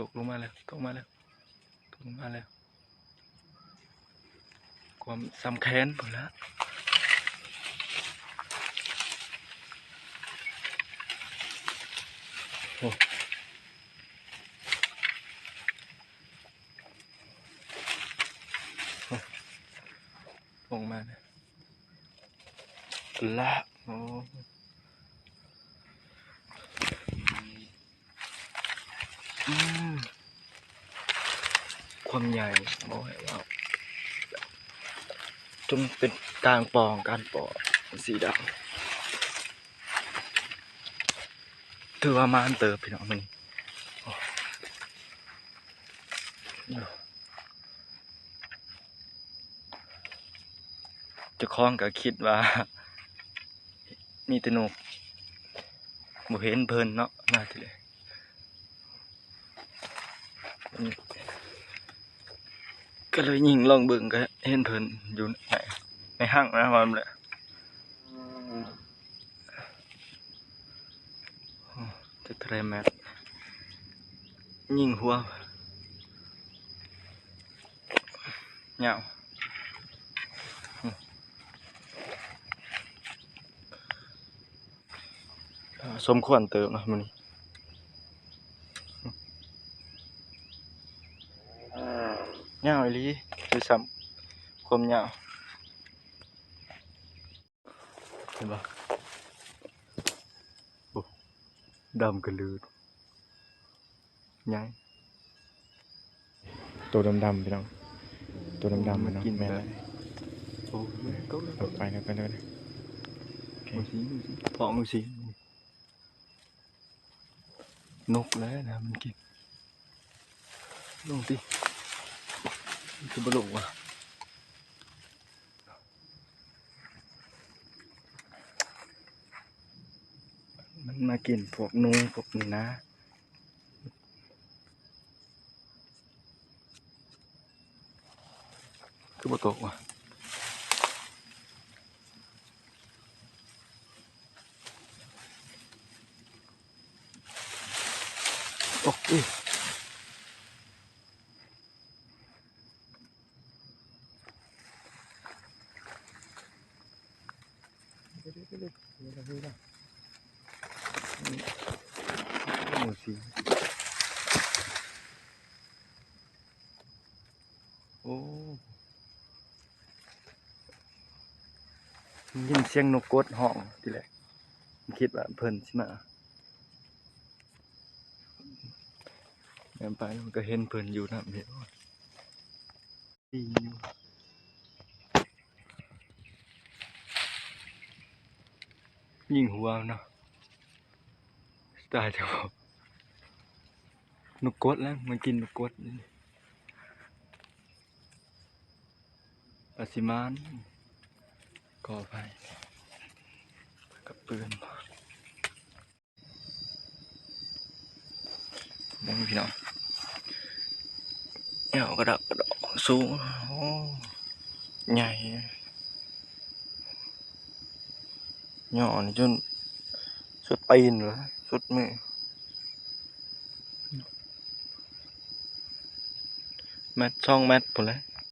ตกลงมาแล้วตกมาแล้วตกลงมาแล้ว ความสำแค้นผมแล้วโอ้โอ้ลงมาเนี่ยละโอ้อืม ความใหญ่โอ้ว้าจนเป็นกลางปองการปอสีดำถือว่ามานเติบพี่น้องมันจะคล้องก็คิดว่า มีต่นกบ่เห็นเพลินเนาะมาทีเลย ก็เลยยิงลองเบิ่งก็เห็นเพิ่นอยู่ในในห้างนะมันเลยโอ้จะเทรแมทยิงหัวเหงาอืมอ่าสมควรเติมนะมัน เหงาอีหลีคือซ้ำความเหงาเห็นปะโอ้ดำกระลืดใหญ่ตัวดำๆพี่น้องตัวดำๆมันเนาะแม่นเลยโอ้ยก็เลยเอาไปนะไปเลยนะโอเคดูสิดูสิพอมึงสินกแล้วนะมันกินลงดิมัน คือบลูว่ะมันมากินพวกนูพวกนี้นะคือบตกว่ะ ตกอีก โอ้สิโอ้ยินเสียงนกกดห้องทีแรกคิดว่าเพิ่นสิมาแม่นไปมันก็เห็นเพิ่นอยู่นะเห็นว่าดีอยู่ ยิงหัวเนาะตายเถอะนกกดแล้วมันกินนกกดปลาสิมานก่อไฟกับปืนมองพี่น้องเหงากระดับกระดกสูงโอ้ใหญ่ห ย่อนจนสุดปีนเลยสุดมือแมทช่องแมทผมเลย